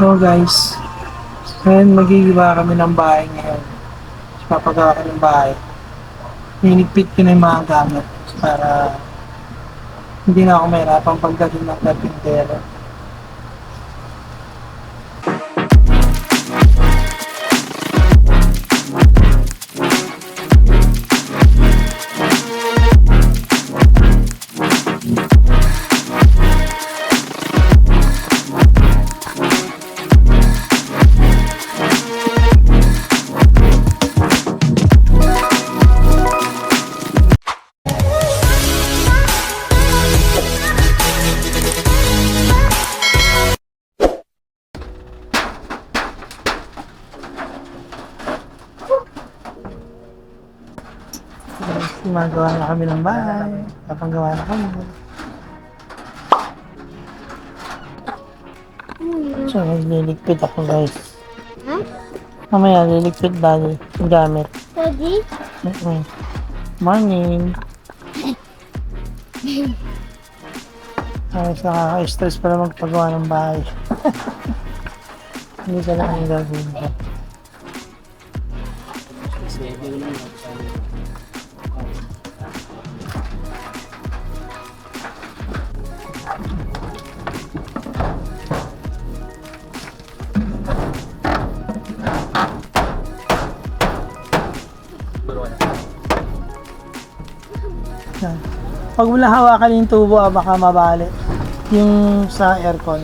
So guys, ngayon magigiba kami ng bahay ngayon. Papagawa kami ng bahay. Hinigpit ko na yung mga gamit para hindi na ako mahirapang pagdating ng karpintero. Gumagawa na kami ng bahay. Papagawa na kami. So, liligpit ako guys. Ha? Mamaya, liligpit dahil yung gamit. Daddy? Mm-mm. Morning. Ayos, nakaka-stress pala magpagawa ng bahay. Hindi ka lang ang gagawin ko. Yan. Pag wala hawakan yung tubo, ah, baka mabali. Yung sa aircon.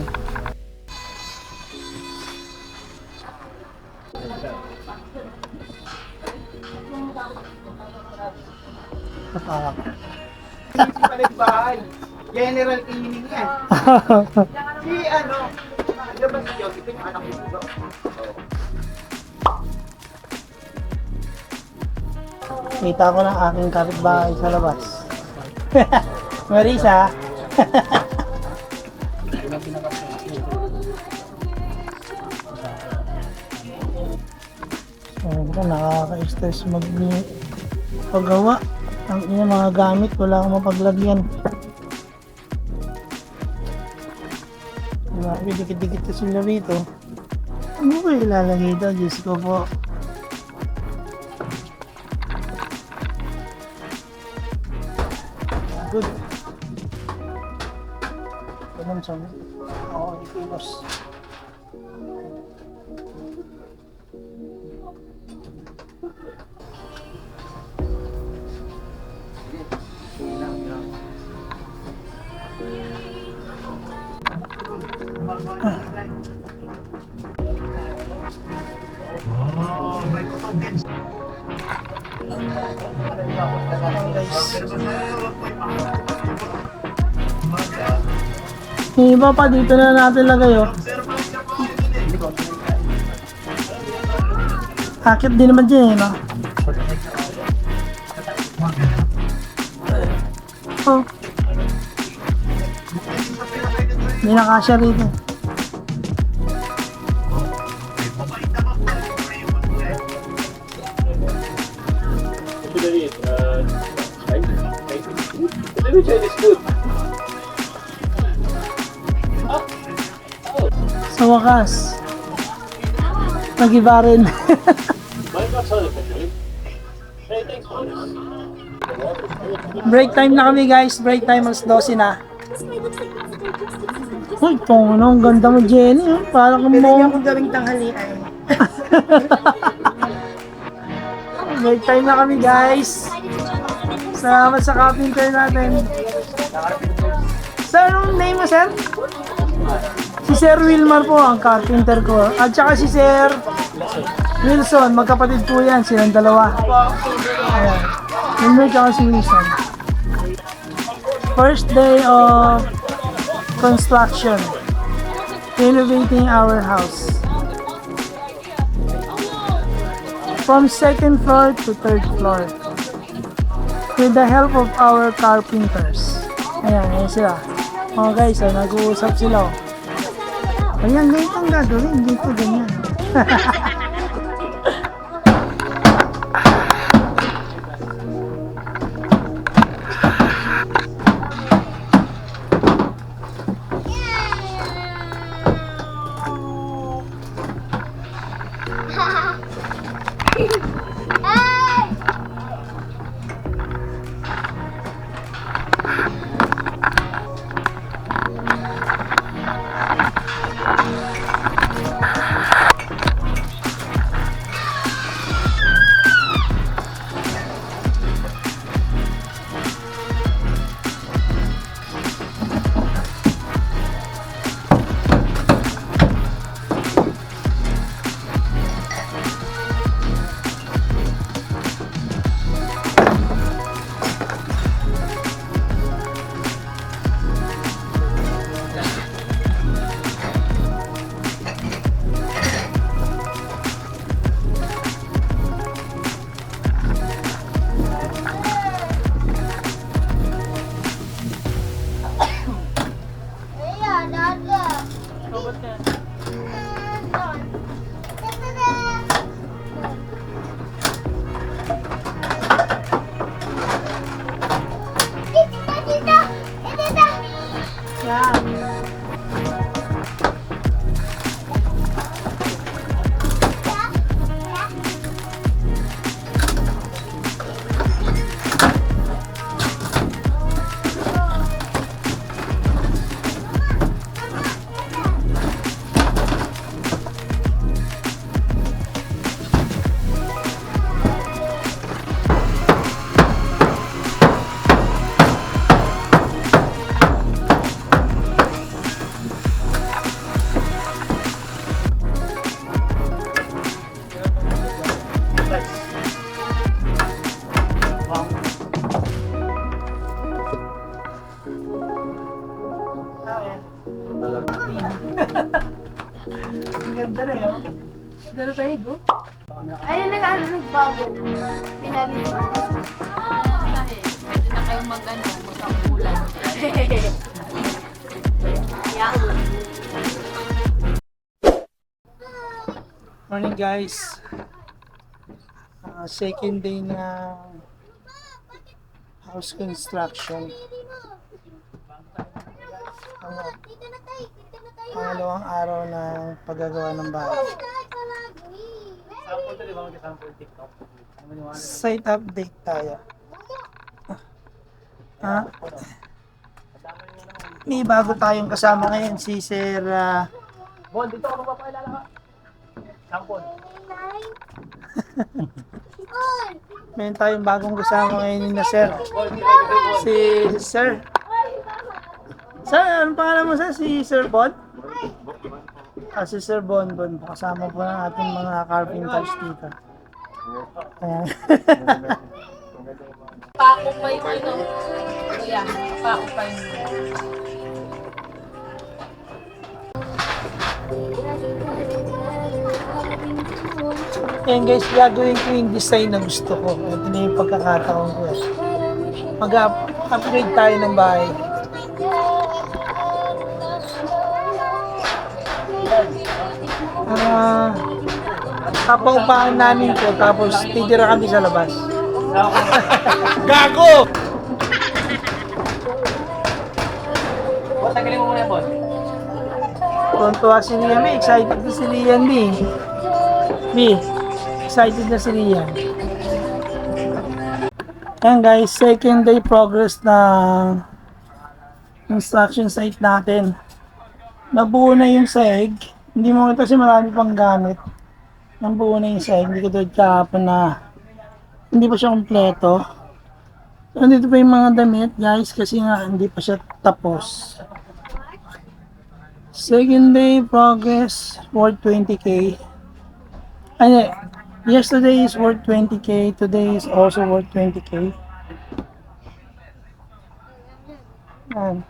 Bahay. General cleaning yan. Si ano, ko. Kita ko ng aking kapitbahay sa labas. Marisa. Ayun ka, nakaka-stress mag paggawa. Ang ina mga gamit, wala akong mapaglagyan. Grabe, dikit-dikit na sila rito. Ano ba ilalagay daw? Diyos ko po. Sa Oo, ikilos. Yung iba pa, dito na natin lagay, oh. Akit din naman dyan, eh, no? Oh. Hindi na kasya rito. Sa wakas, nag-iba rin. Break time na kami guys. Break time alas 12 na. Uy, tong ano, ang ganda mo Jenny. Oh. Parang kang Pinagyan mo. ko gawing tanghalian. Break time na kami guys. Salamat sa carpenter natin. Sir, anong name mo sir? Si Sir Wilmar po ang carpenter ko. At saka si Sir Wilson, magkapatid po yan, silang dalawa. Ayan. Wilmar tsaka si Wilson. First day of construction. Renovating our house. From second floor to third floor. With the help of our carpenters. Ayan, ayan sila. Oh guys, oh, nag-uusap sila. Oh. Ayan, ganito ang gagawin. Dito, ganyan. Ang Pero tayo, go. Ayun, nag-ano, nagbago. Pinalit mo. Pwede na kayong mag-ano, magkakulan. Yeah. Morning guys. Ah, second day na house construction. Pangalawang araw ng paggagawa ng bahay. Site update tayo. Ah, may bago tayong kasama ngayon si Sir ah, Bon, dito ka magpapakilala ka. Sampon. Meron tayong bagong kasama ngayon na sir. Si sir. Sir, anong pangalan mo sir? Si Sir Bon? Ah, si Sir Bon Bon. Kasama po ng ating mga carpenters dito. Ayan. Pako pa yung ano. Kuya, pako pa yung Ayan guys, gagawin ko yung design na gusto ko. Ito na yung pagkakataon ko. Mag-upgrade tayo ng bahay. Ah, papaupahan namin ko tapos titira kami sa labas. Gago! Bon, tanggalin mo muna Bon. Tontuwa si Liam eh. Excited na si Liam eh. B, excited na si Liam. Ayan guys, second day progress na construction site natin. Nabuo na yung sahig. Hindi mo kasi marami pang gamit. Nabuo na yung sahig. Hindi ko doon kahapon na hindi pa siya kompleto. So, nandito pa yung mga damit guys kasi nga hindi pa siya tapos. Second day progress worth 20k. Ano, yesterday is worth 20k, today is also worth 20k. Yan.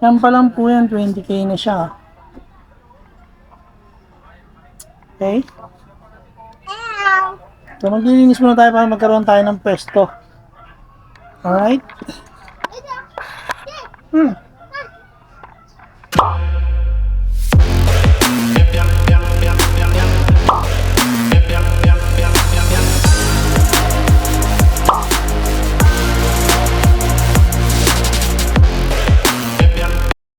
Yan pa lang po yan, 20k na siya. Okay? So maglilinis muna tayo para magkaroon tayo ng pwesto. Alright? Hmm.